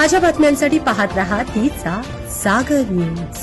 ताज्या बातम्यांसाठी पाहत राहा तिचा सागर न्यूज.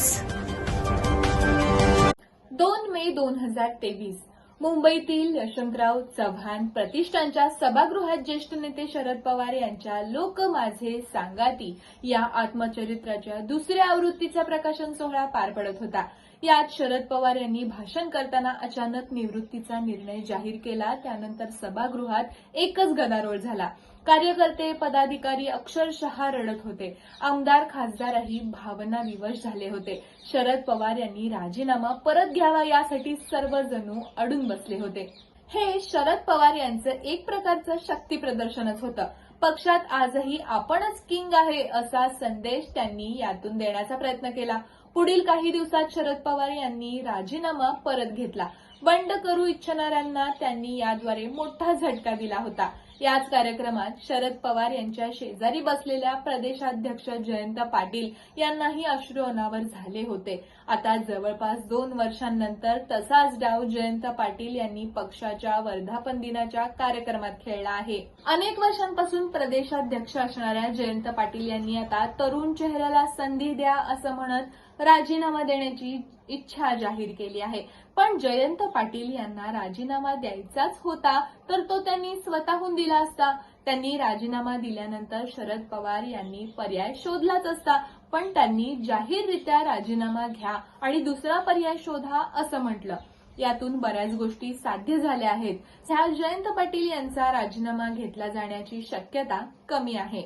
दोन मे दोन हजार तेवीस मुंबईतील यशवंतराव चव्हाण प्रतिष्ठानच्या सभागृहात ज्येष्ठ नेते शरद पवार यांच्या लोक माझे सांगाती या आत्मचरित्राच्या दुसऱ्या आवृत्तीचा प्रकाशन सोहळा पार पडत होता. यात शरद पवार यांनी भाषण करताना अचानक निवृत्तीचा निर्णय जाहीर केला. त्यानंतर सभागृहात एकच गदारोळ झाला. कार्यकर्ते पदाधिकारी अक्षरशः रडत होते. आमदार खासदारही भावना विवश झाले होते. शरद पवार यांनी राजीनामा परत घ्यावा यासाठी सर्वजणू अडून बसले होते. हे शरद पवार यांचं एक प्रकारचं शक्ती प्रदर्शनच होतं. पक्षात आजही आपणच किंग आहे असा संदेश त्यांनी यातून देण्याचा प्रयत्न केला. पुढील काही दिवसात शरद पवार यांनी राजीनामा परत घेतला. बंड करू इच्छिणाऱ्यांना त्यांनी याद्वारे मोठा झटका दिला होता. याच कार्यक्रमात शरद पवार यांच्या शेजारी बसलेल्या प्रदेशाध्यक्ष जयंत पाटील यांनाही अश्रू अनावर झाले होते. आता जवळपास दोन वर्षांनंतर तसाच डाव जयंत पाटील यांनी पक्षाच्या वर्धापन दिनाच्या कार्यक्रमात खेळला आहे. अनेक वर्षांपासून प्रदेशाध्यक्ष असणाऱ्या जयंत पाटील यांनी आता तरुण चेहऱ्याला संधी द्या असं म्हणत राजीनामा देण्याची इच्छा जाहीर केली आहे. पण जयंत पाटील यांना राजीनामा द्यायचाच होता तर तो त्यांनी स्वतःहून दिला असता. त्यांनी राजीनामा दिल्यानंतर शरद पवार यांनी पर्याय शोधलाच असता. पण त्यांनी जाहीररित्या राजीनामा घ्या आणि दुसरा पर्याय शोधा असं म्हटलं. यातून बऱ्याच गोष्टी साध्य झाल्या आहेत. ह्या जयंत पाटील यांचा राजीनामा घेतला जाण्याची शक्यता कमी आहे.